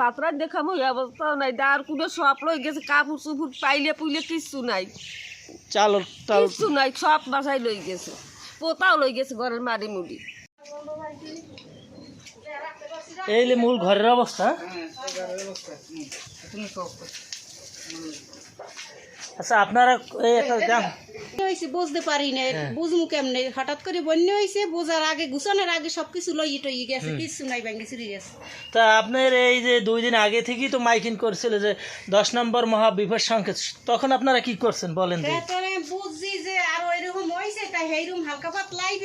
বাতরা দেখাম ওই অবস্থাও নাই। আর কোনো সব লই গেছে কাপড় চুপুর পাইলে পুইলে কিচ্ছু নাই। চাল কিচ্ছু নাই সব বাসায় লই গেছে। পোতাও লই গেছে ঘরের মারি মুড়ি। এই যে মূল ঘরের অবস্থা। আচ্ছা আপনারা এই একটা হয়েছে বুঝতে পারি না হ্যাঁ। বুঝমু কেমনে? হঠাৎ করে বন্যা হয়েছে বোঝার আগে গুছানোর আগে সবকিছু লই টই গেছে কিছু নাই চুরি গেছে। তা আপনার এই যে দুই দিন আগে থেকেই তো মাইকিং করছিল যে দশ নম্বর মহাবিপদ সংকেত তখন আপনারা কি করছেন বলেন বুঝছি যে আরও এরকম হয়েছে তাই এইরকম হালকা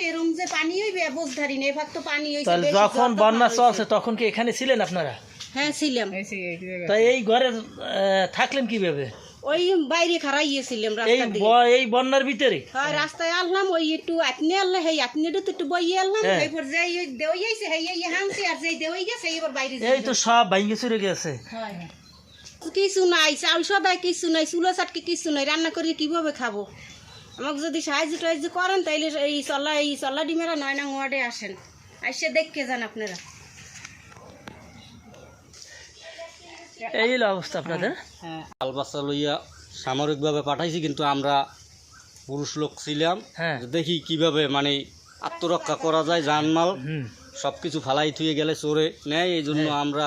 এরকম যে পানি হইবে বুঝ ধারি না এবার তো পানি হয়েছে যখন বন্যা চলছে তখন কি এখানে ছিলেন আপনারা? হ্যাঁ ছিলাম। তাই এই ঘরে আহ, থাকলেন কীভাবে? ওই বাইরে খারাইয়েছিলাম এই রাস্তা দিয়ে এই বন্যার ভিতরে? হয় রাস্তায় আনলাম ওই একটু আপনি আনলে সেই আপনি তো একটু বইয়ে আনলাম হ্যাঁ। এরপর যে দেওয়াই আইছে সেই এই হামছে আর যে দেওয়াই গেছে এবার বাইরে এই তো সব ভাঙ্গে চুরে গেছে। হ্যাঁ। কিছু নাই চাউল সদাই কিছু নাই চুলো চাটকে কিছু নাই রান্না করে কীভাবে খাব? আমাকে যদি সাহায্য টাহায্য করেন তাইলে এই চল্লা এই চল্লা ডিমেরা নয় নং ওয়ার্ডে আসেন। আসে দেখকে যান আপনারা। এই হলো অবস্থা আপনাদের। আলবাসা লইয়া সামরিকভাবে পাঠাইছি কিন্তু আমরা পুরুষ লোক ছিলাম। হ্যাঁ। দেখি কীভাবে মানে আত্মরক্ষা করা যায় জানমাল। সব কিছু ফালাই থুয়ে গেলে চোরে নেয় এই জন্য আমরা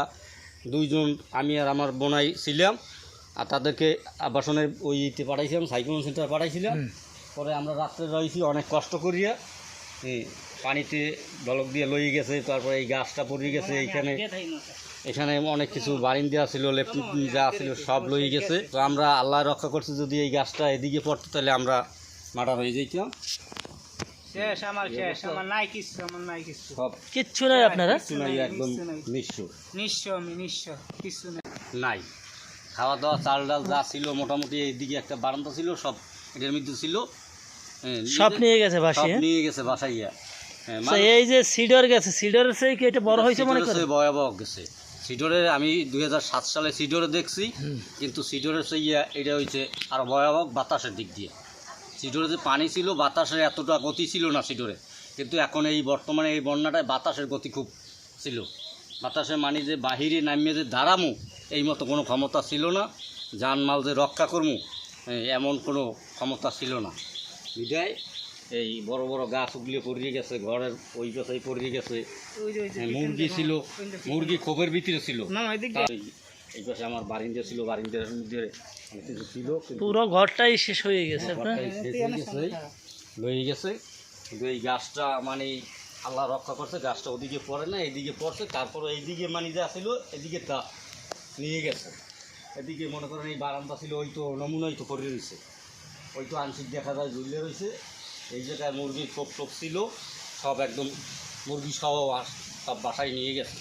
দুইজন আমি আর আমার বোনাই ছিলাম। আর তাদেরকে আবাসনের ওই ইতে পাঠাইছিলাম সাইক্লোন সেন্টার পাঠাইছিলাম। পরে আমরা রাত্রে রয়েছি অনেক কষ্ট করিয়া। পানিতে ঢলক দিয়ে লই গেছে তারপরে এই গাছটা পড়ে গেছে এইখানে। এখানে অনেক কিছু বারিন দেওয়া ছিল লেপটিন যা ছিল সব লই গেছে। তো আমরা আল্লাহ রক্ষা করছি যদি এই গাছটা এদিকে পড়তো তাহলে আমরা মার্ডার হয়ে যেতাম শেষ আমার শেষ আমার নাই কিছু আমার নাই কিছু সব কিচ্ছু নাই আপনারা? কিছু নাই একদম নিঃস্ব। নিঃস্ব আমি নিঃস্ব কিছু নাই। নাই। খাওয়া দাওয়া চাল ডাল যা ছিল মোটামুটি এইদিকে একটা বারান্দা ছিল সব এটার মধ্যে ছিল। সব নিয়ে গেছে সব নিয়ে গেছে বাসাইয়া হ্যাঁ, এই যে সিডর গেছে সিডরের সেই কি এটা বড় হয়েছে মনে সিডরের চেয়ে ভয়াবহ গেছে। সিডরে আমি দু হাজার সাত সালে সিডরে দেখছি কিন্তু সিডরের সেই এটা হয়েছে আর ভয়াবহ বাতাসের দিক দিয়ে। সিডরে যে পানি ছিল বাতাসের এতটা গতি ছিল না সিডরে। কিন্তু এখন এই বর্তমানে এই বন্যাটায় বাতাসের গতি খুব ছিল। বাতাসের মানে যে বাহিরে নামিয়ে যে দাঁড়ামু এই মতো কোনো ক্ষমতা ছিল না। জানমাল যে রক্ষা করমু এমন কোনো ক্ষমতা ছিল না। বিদায়। এই বড় বড় গাছ উগলিয়ে পড়িয়ে গেছে। ঘরের ওই পাশে পড়িয়ে গেছে মুরগি ছিল মুরগি খোপের ভিতরে ছিল। না এদিক তার এই- পাশে আমার বারিন্দা ছিল বারিন্দার মধ্যে কিছু ছিল পুরো ঘরটাই শেষ হয়ে গেছে হয়ে গেছে, লয়ে গেছে। কিন্তু এই গাছটা মানে আল্লাহ রক্ষা করছে গাছটা ওদিকে পড়ে না এদিকে পড়ছে তারপর এইদিকে মানে যা ছিল এদিকে তা নিয়ে গেছে। এদিকে মনে করেন এই বারান্দা ছিল ওই তো নমুনাই তো করে রয়েছে। ওই তো আংশিক দেখা যায় ঝুলে রয়েছে। এই জায়গায় মুরগির টোপ টোপ ছিল, সব একদম মুরগি সহ সব বাসায় নিয়ে গেছে।